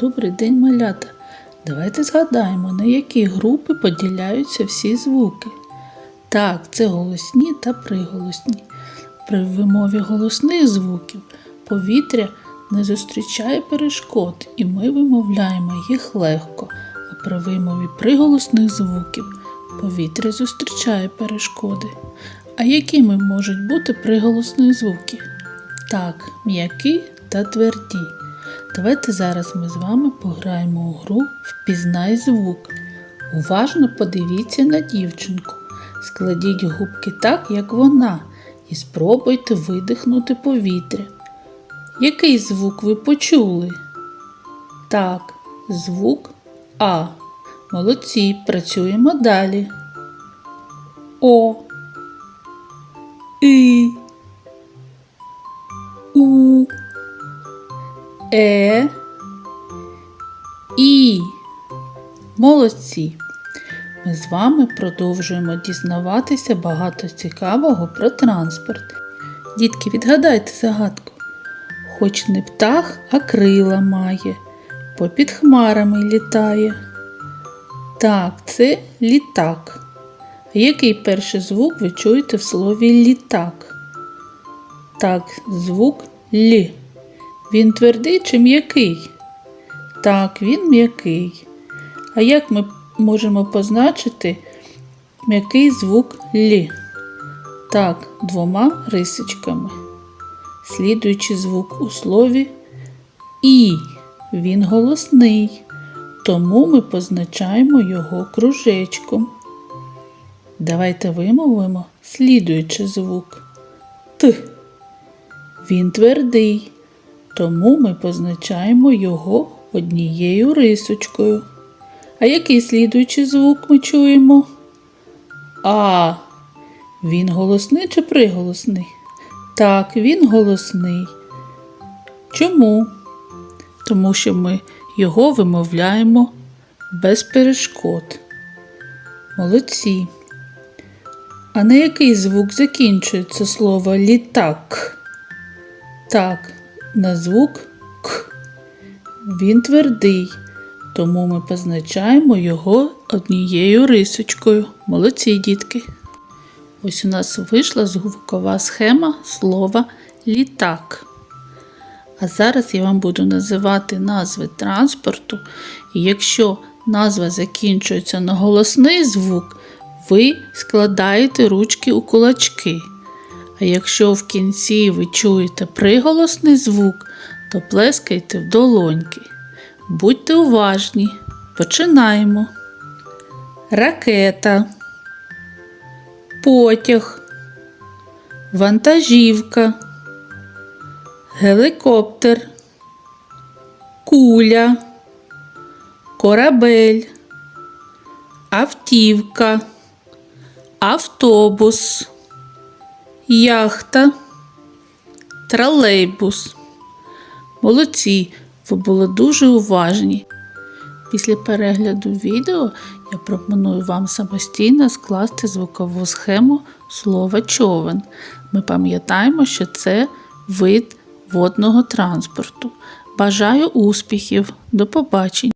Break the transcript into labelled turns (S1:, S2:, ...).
S1: Добрий день, малята. Давайте згадаємо, на які групи поділяються всі звуки. Так, це голосні та приголосні. При вимові голосних звуків повітря не зустрічає перешкод, і ми вимовляємо їх легко. А при вимові приголосних звуків повітря зустрічає перешкоди. А якими можуть бути приголосні звуки? Так, м'які та тверді. Давайте зараз ми з вами пограємо у гру Впізнай звук. Уважно подивіться на дівчинку. Складіть губки так, як вона, і спробуйте видихнути повітря. Який звук ви почули? Так, звук А. Молодці, працюємо далі. О. І. У. Е. І. Молодці. Ми з вами продовжуємо дізнаватися багато цікавого про транспорт. Дітки, відгадайте загадку. Хоч не птах, а крила має, попід хмарами літає. Так, це літак. Який перший звук ви чуєте в слові літак? Так, звук Л. Він твердий чи м'який? Так, він м'який. А як ми можемо позначити м'який звук Л? Так, двома рисочками. Слідуючий звук у слові І. Він голосний, тому ми позначаємо його кружечком. Давайте вимовимо слідуючий звук Т. Він твердий, тому ми позначаємо його однією рисочкою. А який слідуючий звук ми чуємо? А. Він голосний чи приголосний? Так, він голосний. Чому? Тому що ми його вимовляємо без перешкод. Молодці. А на який звук закінчується слово літак? Так, на звук К. Він твердий, тому ми позначаємо його однією рисочкою. Молодці, дітки. Ось у нас вийшла звукова схема слова літак. А зараз я вам буду називати назви транспорту, і якщо назва закінчується на голосний звук, ви складаєте ручки у кулачки. А якщо в кінці ви чуєте приголосний звук, то плескайте в долоньки. Будьте уважні. Починаємо. Ракета, потяг, вантажівка, гелікоптер, куля, корабель, автівка, автобус, яхта, тролейбус. Молодці, ви були дуже уважні. Після перегляду відео я пропоную вам самостійно скласти звукову схему слова човен. Ми пам'ятаємо, що це вид водного транспорту. Бажаю успіхів! До побачення!